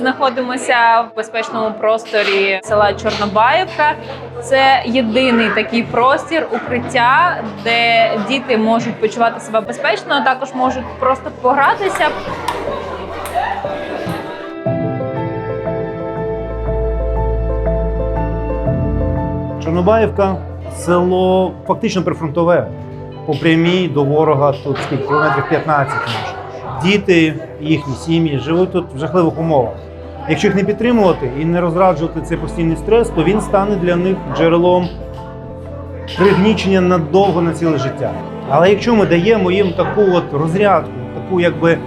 знаходимося в безпечному просторі села Чорнобаївка. Це єдиний такий простір укриття, де діти можуть почувати себе безпечно, а також можуть просто погратися. Чорнобаївка село фактично прифронтове. По прямій до ворога тут скільки кілометрів 15 може. Діти, їхні сім'ї живуть тут в жахливих умовах. Якщо їх не підтримувати і не розраджувати цей постійний стрес, то він стане для них джерелом пригнічення надовго на ціле життя. Але якщо ми даємо їм таку от розрядку, таку якби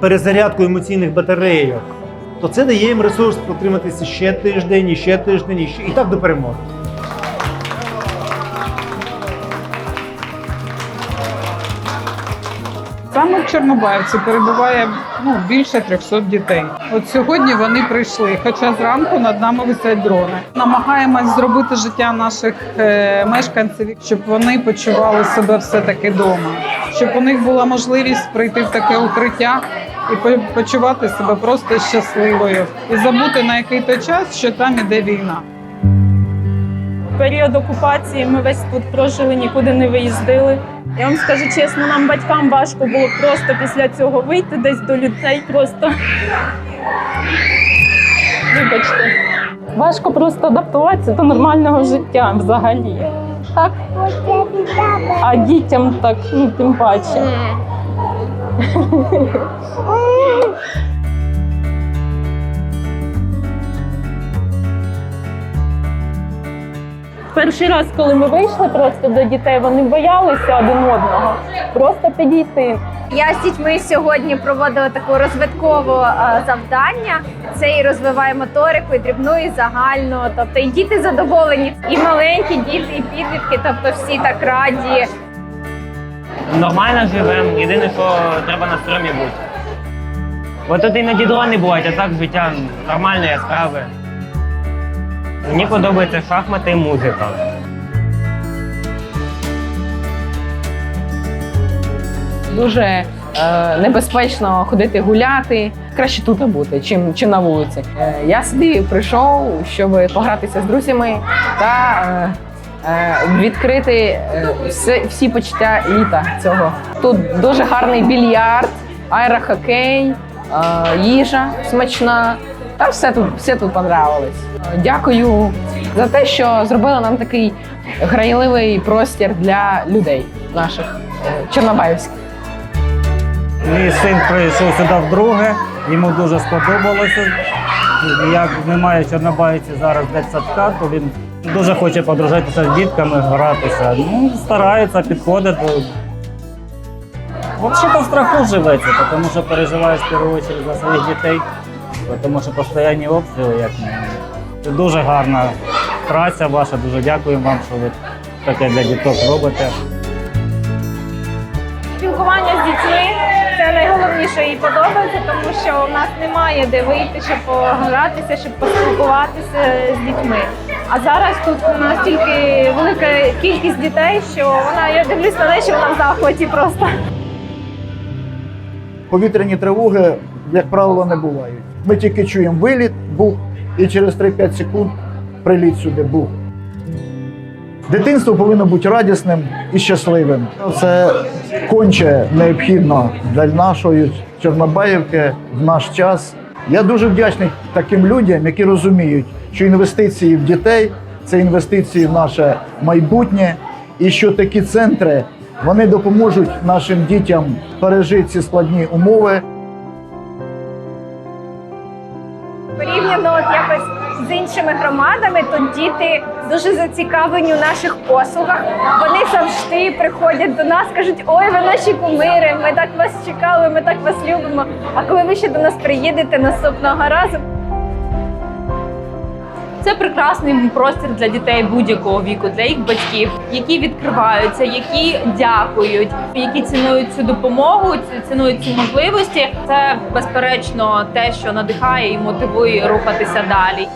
перезарядку емоційних батарейок, то це дає їм ресурс протриматися ще тиждень, і ще тиждень, і ще і так до перемоги. Саме в Чорнобаївці перебуває ну, більше 300 дітей. От сьогодні вони прийшли, хоча зранку над нами висять дрони. Намагаємось зробити життя наших е, мешканців, щоб вони почували себе все-таки вдома, щоб у них була можливість прийти в таке укриття і почувати себе просто щасливою і забути на який то час, що там іде війна. Період окупації ми весь тут прожили, нікуди не виїздили. Я вам скажу чесно, нам батькам важко було просто після цього вийти десь до людей. Просто вибачте. Важко просто адаптуватися до нормального життя взагалі. Так. А дітям так, ну тим паче. Перший раз, коли ми вийшли просто до дітей, вони боялися один одного. Просто підійти. Я з дітьми сьогодні проводила таку розвиткове е, завдання. Це і розвиває моторику, і дрібну, і загальну. Тобто і діти задоволені, і маленькі діти, і підлітки, тобто всі так раді. Нормально живемо, єдине, що треба на стрьомі бути. От тут іноді дрони бувають, а так життя нормальне, яскраве. Мені подобається шахмати і музика. дуже е, небезпечно ходити гуляти. Краще тут бути, чим, чим на вулиці. Е, я сюди прийшов, щоб погратися з друзями та е, е, відкрити е, все, всі почуття літа цього. Тут дуже гарний більярд, аерохокей, е, їжа смачна. Та все тут, все тут понравилось. Дякую за те, що зробили нам такий грайливий простір для людей наших е, чорнобаївських. Мій син прийшов сюди вдруге, йому дуже сподобалося. Як немає Чорнобаївці зараз дитсадка, то він дуже хоче подружитися з дітками, гратися. Ну, старається, підходить. до- Взагалі в страху живеться, тому що переживаєш в першу чергу за своїх дітей, тому що постійні обстріли, як дуже гарна праця ваша, дуже дякую вам, що ви таке для діток робите. Спілкування з дітьми це найголовніше і подобається, тому що у нас немає де вийти, щоб погратися, щоб поспілкуватися з дітьми. А зараз тут настільки велика кількість дітей, що вона я дивлюсь на неї, що вона в захваті просто. повітряні тривоги, як правило, не бувають. Ми тільки чуємо виліт, бух, і через 3-5 секунд приліт сюди бух. Дитинство повинно бути радісним і щасливим. Це конче необхідно для нашої Чорнобаївки в наш час. Я дуже вдячний таким людям, які розуміють, що інвестиції в дітей це інвестиції в наше майбутнє, і що такі центри вони допоможуть нашим дітям пережити ці складні умови. Порівняно от якось з іншими громадами, то діти дуже зацікавлені у наших послугах. Вони завжди приходять до нас, кажуть, ой, ви наші кумири, ми так вас чекали, ми так вас любимо. А коли ви ще до нас приїдете наступного разу, Це прекрасний простір для дітей будь-якого віку, для їх батьків, які відкриваються, які дякують, які цінують цю допомогу, цінують ці можливості. Це безперечно те, що надихає і мотивує рухатися далі.